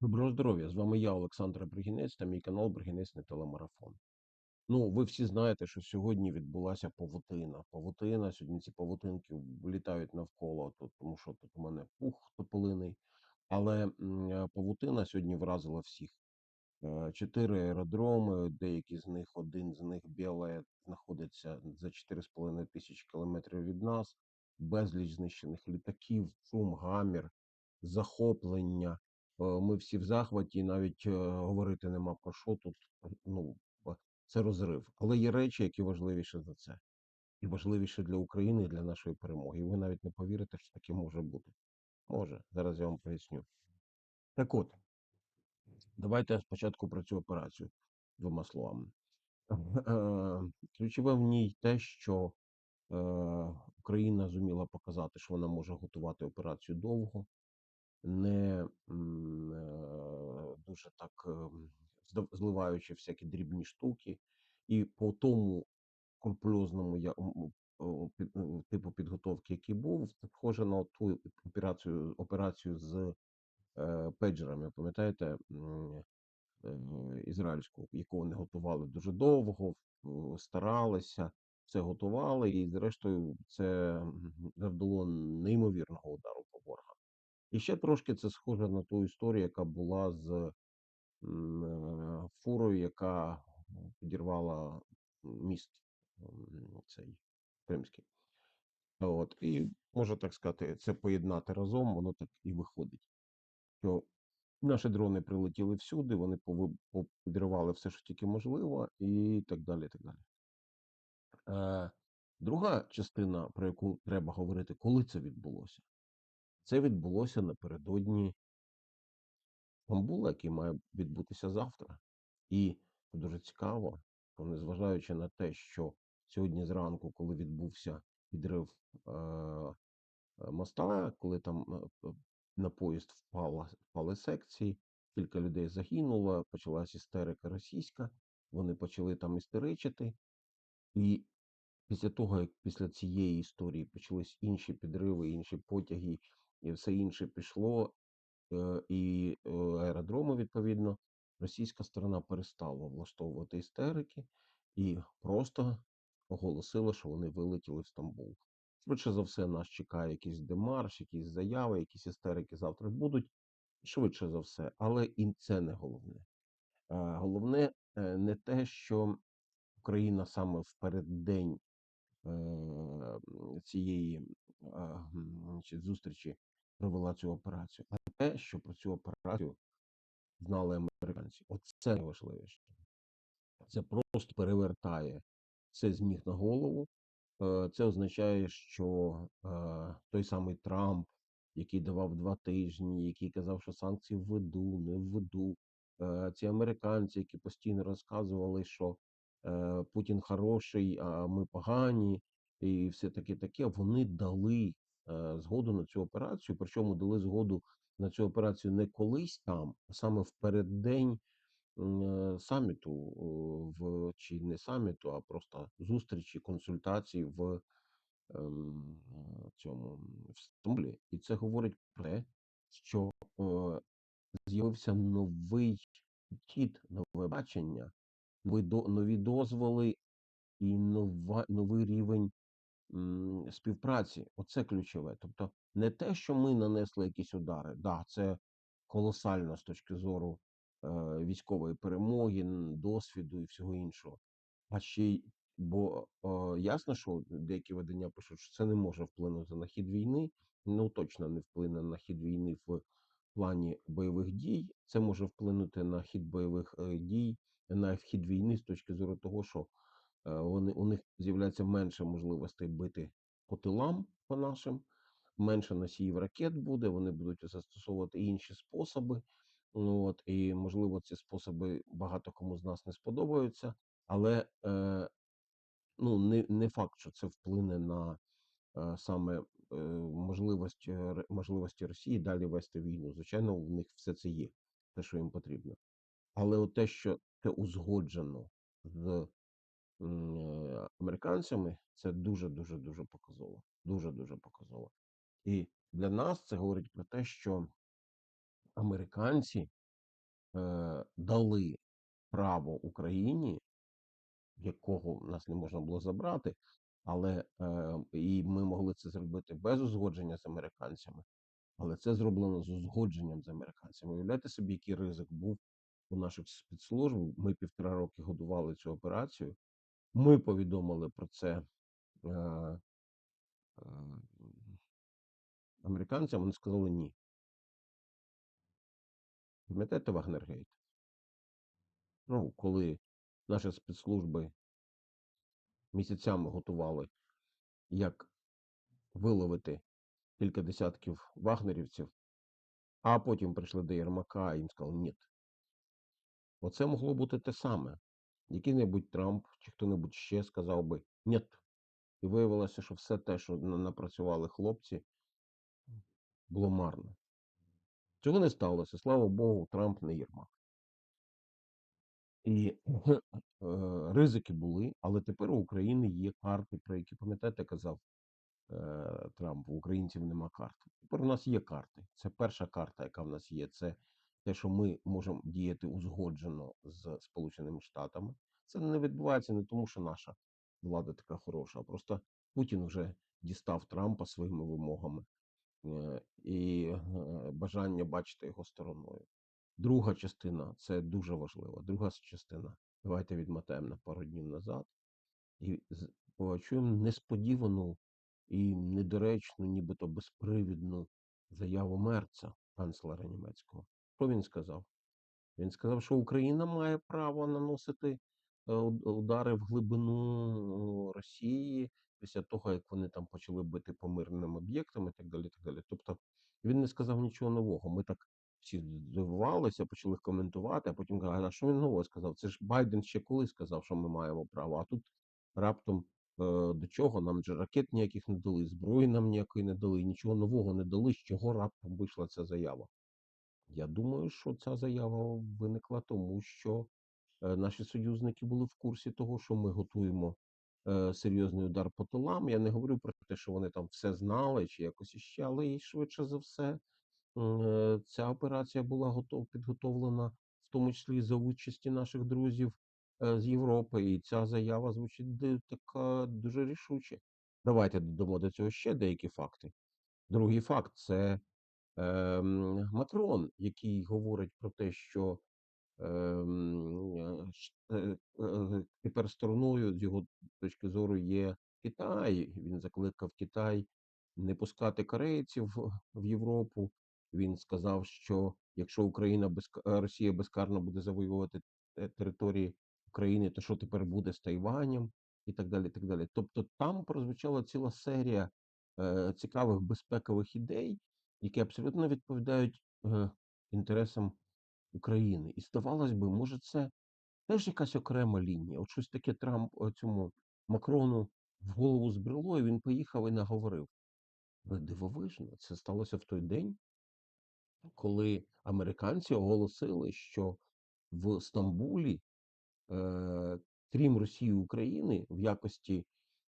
Доброго здоров'я! З вами я, Олександр Бригінець та мій канал Бригінець не телемарафон. Ну, ви всі знаєте, що сьогодні відбулася павутина. Павутина, сьогодні ці павутинки літають навколо, тут, тому що тут у мене пух тополиний. Але е, павутина сьогодні вразила всіх. Е, Чотири аеродроми, деякі з них, один з них Біле, знаходиться за 4,5 тисячі кілометрів від нас, безліч знищених літаків, шум, гамір, захоплення. Е, Ми всі в захваті, навіть е, говорити нема про що тут. е, Ну, це розрив. Але є речі, які важливіше за це, і важливіше для України і для нашої перемоги. І ви навіть не повірите, що таке може бути. Може, зараз я вам поясню. Так от, давайте спочатку про цю операцію двома словами. Ключове в ній те, що Україна зуміла показати, що вона може готувати операцію довго, не е, дуже так зливаючи всякі дрібні штуки, і по тому скрупульозному я, м, типу підготовки, який був, схоже на ту операцію, операцію з е, педжерами. Пам'ятаєте? Ізраїльську, яку вони готували дуже довго, старалися, все готували, і зрештою це завдало неймовірного удару по ворогам. І ще трошки це схоже на ту історію, яка була з е, фурою, яка підірвала міст цей кримський. От, і можна так сказати, це поєднати разом, воно так і виходить. Що Наші дрони прилетіли всюди, вони підривали все, що тільки можливо, і так далі. так далі. Е, друга частина, про яку треба говорити, коли це відбулося, це відбулося напередодні Стамбула, який має відбутися завтра. І дуже цікаво, що незважаючи на те, що сьогодні зранку, коли відбувся підрив е, моста, коли там е, е, на поїзд впала, впали секції, кілька людей загинуло, почалась істерика російська, вони почали там істеричити. І після того, як після цієї історії почались інші підриви, інші потяги, і все інше пішло, е, і е, аеродроми, відповідно, російська сторона перестала влаштовувати істерики і просто оголосила, що вони вилетіли в Стамбул. Швидше за все, нас чекає якийсь демарш, якісь заяви, якісь істерики завтра будуть. Швидше за все, але і це не головне. Е, Головне не те, що Україна саме в переддень цієї е, значить, зустрічі провела цю операцію, а те, що про цю операцію знали американці. Оце найважливіше. Це просто перевертає все з ніг на голову. Е, Це означає, що е, той самий Трамп, який давав два тижні, який казав, що санкції введу, не введу. е, Ці американці, які постійно розказували, що Путін хороший, а ми погані, і все таке таке, вони дали е, згоду на цю операцію. Причому дали згоду на цю операцію не колись там, а саме в переддень е, саміту в чи не саміту, а просто зустрічі, консультацій в ем, цьому в Стамбулі. І це говорить про те, що е, з'явився новий підхід, нове бачення, нові, до, нові дозволи і нова, новий рівень м, співпраці. Оце ключове. Тобто не те, що ми нанесли якісь удари, да, це колосально з точки зору е, військової перемоги, досвіду і всього іншого. А ще й бо е, ясно, що деякі видання пишуть, що це не може вплинути на хід війни. Ну точно не вплине на хід війни в плані бойових дій. Це може вплинути на хід бойових е, дій, на хід війни з точки зору того, що е, вони у них з'являється менше можливостей бити по тилам по нашим, менше носіїв ракет буде. Вони будуть застосовувати інші способи. Ну от і можливо ці способи багато кому з нас не сподобаються, але е, ну не, не факт, що це вплине на е, саме е, можливість е, можливості Росії далі вести війну. Звичайно, у них все це є, те, що їм потрібно. Але те, що це узгоджено з е, американцями, це дуже дуже дуже показово. Дуже дуже показово. І для нас це говорить про те, що американці е, дали право Україні, якого нас не можна було забрати, але е, і ми могли це зробити без узгодження з американцями, але це зроблено з узгодженням з американцями. Уявляєте собі, який ризик був у наших спецслужб. Ми півтора роки годували цю операцію. Ми повідомили про це е, е, американцям. Вони сказали ні. Пам'ятаєте Вагнергейт? Ну, коли наші спецслужби місяцями готували, як виловити кілька десятків вагнерівців, а потім прийшли до Єрмака і їм сказали ні. Оце могло бути те саме. Який-небудь Трамп чи хто-небудь ще сказав би ні. І виявилося, що все те, що напрацювали хлопці, було марно. Цього не сталося. Слава Богу, Трамп не Єрмак. І е, ризики були, але тепер у України є карти, про які пам'ятаєте, казав е, Трамп, у українців нема карт. Тепер у нас є карти. Це перша карта, яка в нас є. Це те, що ми можемо діяти узгоджено з Сполученими Штатами. Це не відбувається не тому, що наша влада така хороша, а просто Путін вже дістав Трампа своїми вимогами е, і е, бажання бачити його стороною. Друга частина це дуже важливо. Друга частина. Давайте відмотаємо на пару днів назад і почуємо несподівану і недоречну, нібито безпривідну заяву Мерца, канцлера німецького. Що він сказав? Він сказав, що Україна має право наносити е, удари в глибину Росії після того, як вони там почали бити по мирним об'єктам і так далі. так далі. Тобто він не сказав нічого нового. Ми так всі здивувалися, почали коментувати, а потім кажуть, а що він нового сказав? Це ж Байден ще коли сказав, що ми маємо право, а тут раптом е, до чого нам же ракет ніяких не дали, зброї нам ніякої не дали, нічого нового не дали, з чого раптом вийшла ця заява. Я думаю, що ця заява виникла тому, що е, наші союзники були в курсі того, що ми готуємо е, серйозний удар по тилам. Я не говорю про те, що вони там все знали чи якось іще, але і швидше за все е, ця операція була готов, підготовлена, в тому числі за участі наших друзів з Європи. І ця заява звучить така дуже рішуче. Давайте додамо до цього ще деякі факти. Другий факт це Макрон, який говорить про те, що ем, е, е, е, тепер стороною з його точки зору є Китай. Він закликав Китай не пускати корейців в Європу. Він сказав, що якщо Україна без Росія безкарно буде завоювати території України, то що тепер буде з Тайванем і так далі. так далі. Тобто там прозвучала ціла серія е, цікавих безпекових ідей, які абсолютно відповідають е, інтересам України. І здавалось би, може, це теж якась окрема лінія. От щось таке Трамп цьому Макрону в голову збрело, і він поїхав і наговорив. Але дивовижно, це сталося в той день, коли американці оголосили, що в Стамбулі, е, крім Росії і України, в якості,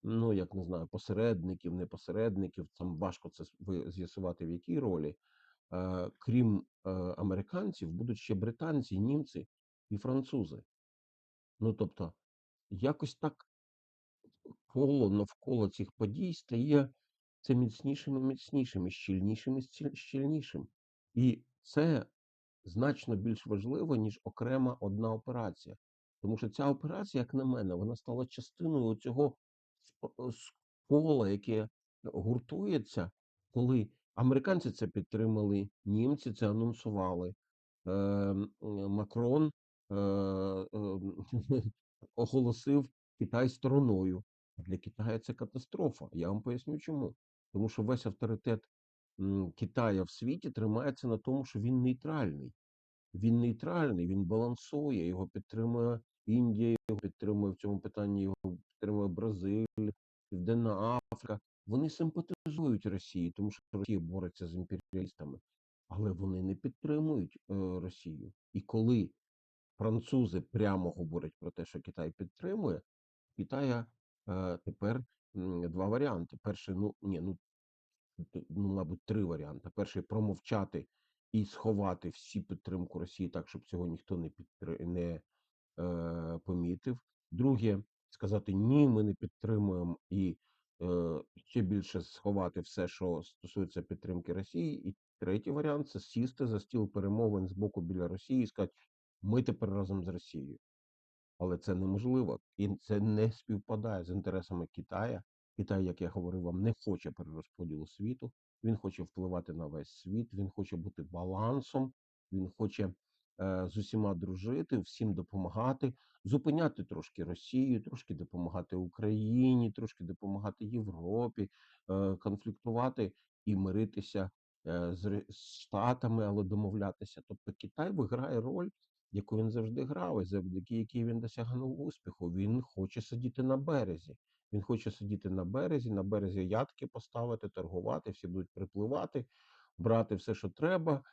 ну як не знаю, посередників, не посередників, там важко це з'ясувати в якій ролі. Е, крім е, американців, будуть ще британці, німці і французи. Ну тобто, якось так коло навколо цих подій стає це міцнішим і міцнішим, і щільнішим і щільнішим. І це значно більш важливо, ніж окрема одна операція. Тому що ця операція, як на мене, вона стала частиною цього кола, яке гуртується, коли американці це підтримали, німці це анонсували. Е, Макрон е, ем, оголосив Китай стороною. Для Китаю це катастрофа. Я вам поясню чому. Тому що весь авторитет Китая в світі тримається на тому, що він нейтральний. Він нейтральний, він балансує, його підтримує Індія, його підтримує в цьому питанні, його підтримує Бразилія, Південна Африка. Вони симпатизують Росії, тому що Росія бореться з імперіалістами, але вони не підтримують е, Росію. І коли французи прямо говорять про те, що Китай підтримує, Китая е, тепер два варіанти. Перший, ну ні, ну ну, мабуть, три варіанти. Перший промовчати і сховати всі підтримку Росії так, щоб цього ніхто не підтри... е, помітив. Друге, сказати ні, ми не підтримуємо і е, ще більше сховати все, що стосується підтримки Росії. І третій варіант це сісти за стіл перемовин з боку біля Росії і сказати, ми тепер разом з Росією. Але це неможливо, і це не співпадає з інтересами Китая. Китай, як я говорив вам, не хоче перерозподілу світу. Він хоче впливати на весь світ. Він хоче бути балансом. Він хоче з усіма дружити, всім допомагати, зупиняти трошки Росію, трошки допомагати Україні, трошки допомагати Європі, е, конфліктувати і миритися е, з Штатами, але домовлятися. Тобто Китай виграє роль яку він завжди грав, і завдяки якій він досягнув успіху. Він хоче сидіти на березі. Він хоче сидіти на березі, на березі ядки поставити, торгувати, всі будуть припливати, брати все, що треба,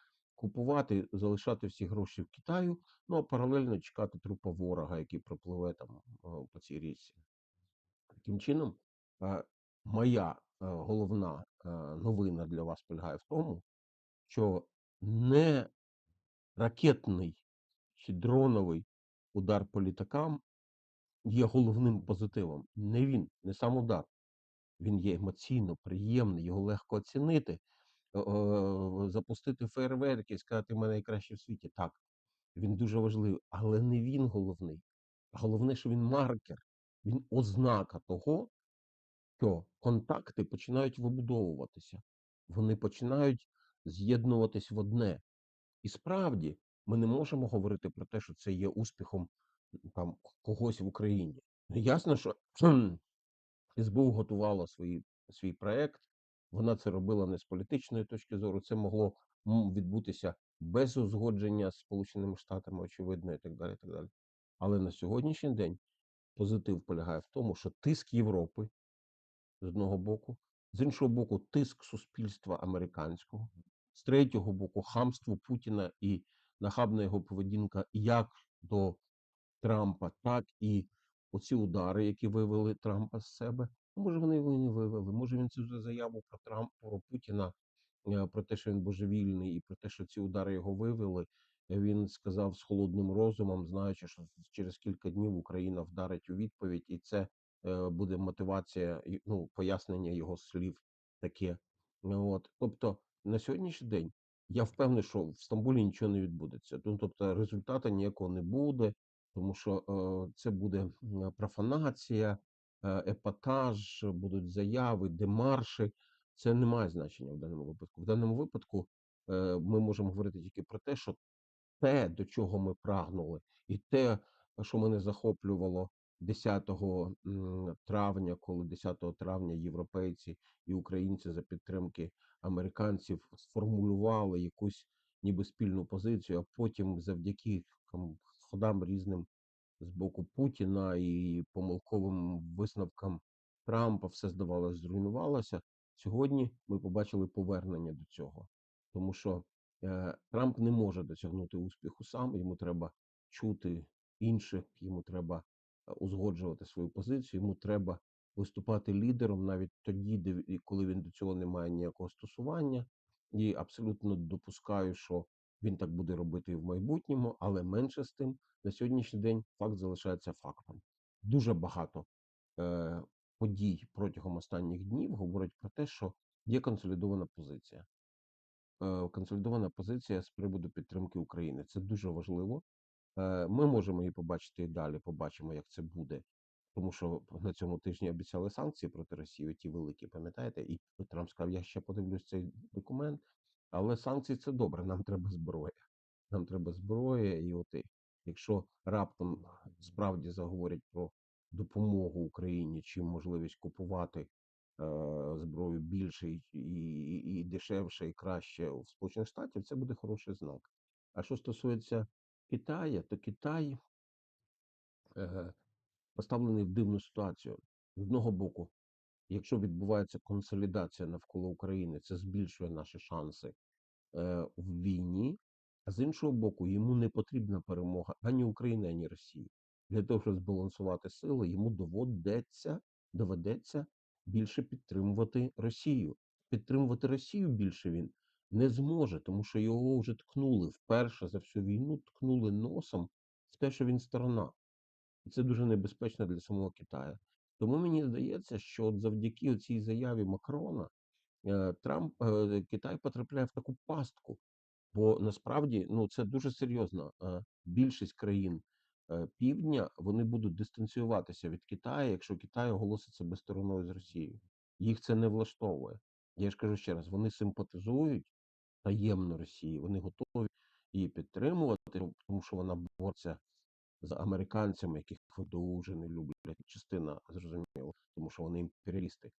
купувати, залишати всі гроші в Китаю, ну а паралельно чекати трупа ворога, який пропливе там по цій річці. Таким чином, е, моя е, головна е, новина для вас полягає в тому, що не ракетний чи дроновий удар по літакам є головним позитивом. Не він, не сам удар. Він є емоційно приємний, його легко оцінити, е, е, запустити фейерверки і сказати, ми найкращі в світі. Так, він дуже важливий, але не він головний. Головне, що він маркер, він ознака того, що контакти починають вибудовуватися, вони починають з'єднуватись в одне. І справді ми не можемо говорити про те, що це є успіхом там когось в Україні. Ну, Ясно, що СБУ готувала свої, свій проект, вона це робила не з політичної точки зору, це могло відбутися без узгодження з Сполученими Штатами, очевидно, і так далі. І так далі. Але на сьогоднішній день позитив полягає в тому, що тиск Європи з одного боку, з іншого боку, тиск суспільства американського, з третього боку, хамство Путіна і нахабна його поведінка як до Трампа, так і оці удари, які вивели Трампа з себе. Може, вони його і не вивели. Може, він цю заяву про Трампа, про Путіна, е, про те, що він божевільний, і про те, що ці удари його вивели. Він сказав з холодним розумом, знаючи, що через кілька днів Україна вдарить у відповідь, і це е, буде мотивація, ну, пояснення його слів таке. От. Тобто на сьогоднішній день я впевнений, що в Стамбулі нічого не відбудеться. Ну, тобто результату ніякого не буде, тому що е, це буде профанація, епатаж, будуть заяви, демарші. Це не має значення в даному випадку. В даному випадку е, ми можемо говорити тільки про те, що те, до чого ми прагнули, і те, що мене захоплювало 10 травня, коли 10 травня європейці і українці за підтримки американців сформулювали якусь ніби спільну позицію, а потім завдяки ходам різним з боку Путіна і помилковим висновкам Трампа все здавалося, зруйнувалося. Сьогодні ми побачили повернення до цього, тому що е, Трамп не може досягнути успіху сам. Йому треба чути інших, йому треба е, узгоджувати свою позицію. Йому треба виступати лідером навіть тоді, де коли він до цього не має ніякого стосування, і абсолютно допускаю, що він так буде робити і в майбутньому, але менше з тим на сьогоднішній день факт залишається фактом. Дуже багато е, подій протягом останніх днів говорять про те, що є консолідована позиція. Е, консолідована позиція з приводу підтримки України. Це дуже важливо. Е, Ми можемо її побачити і далі. Побачимо, як це буде. Тому що на цьому тижні обіцяли санкції проти Росії, ті великі, пам'ятаєте? І Трамп сказав, я ще подивлюсь цей документ. Але санкції це добре, нам треба зброя. Нам треба зброя, і от якщо раптом справді заговорять про допомогу Україні чи можливість купувати е, зброю більше і, і, і дешевше, і краще в Сполучених Штатів, це буде хороший знак. А що стосується Китаю, то Китай е, поставлений в дивну ситуацію. З одного боку, якщо відбувається консолідація навколо України, це збільшує наші шанси е, в війні. А з іншого боку, йому не потрібна перемога ані України, ані Росії. Для того, щоб збалансувати сили, йому доведеться, доведеться більше підтримувати Росію. Підтримувати Росію більше він Не зможе, тому що його вже ткнули вперше за всю війну, ткнули носом в те, що він сторона. І це дуже небезпечно для самого Китаю. Тому мені здається, що от завдяки цій заяві Макрона е, Трамп е, Китай потрапляє в таку пастку. Бо насправді ну це дуже серйозно. Е, Більшість країн півдня вони будуть дистанціюватися від Китаю, якщо Китай оголосить себе стороною з Росією. Їх це не влаштовує. Я ж кажу ще раз: вони симпатизують таємно Росії, вони готові її підтримувати, тому що вона бореться з американцями, яких дуже не люблять. Частина зрозуміло, тому що вони імперіалісти.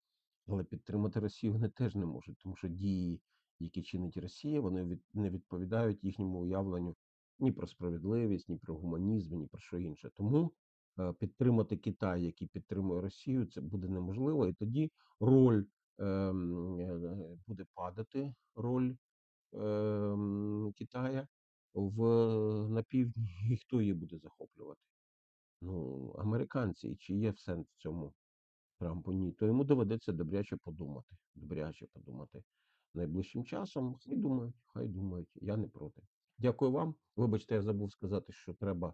Але підтримати Росію вони теж не можуть, тому що дії, які чинить Росія, вони від, не відповідають їхньому уявленню ні про справедливість, ні про гуманізм, ні про що інше. Тому е, підтримати Китай, який підтримує Росію, це буде неможливо. І тоді роль ем, е, буде падати, роль ем, Китая в на півдні, і хто її буде захоплювати? Ну, американці, і чи є сенс в цьому Трампу? Ні. То йому доведеться добряче подумати. Добряче подумати найближчим часом. Хай думають, хай думають. Я не проти. Дякую вам. Вибачте, я забув сказати, що треба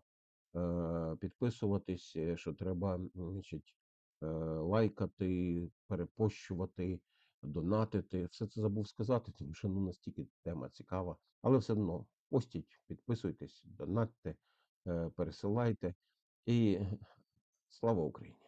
е, підписуватись, е, що треба значить, е, лайкати, перепощувати, донатити. Все це забув сказати, тому що ну настільки тема цікава. Але все одно постіть, підписуйтесь, донатьте, е, пересилайте. І слава Україні!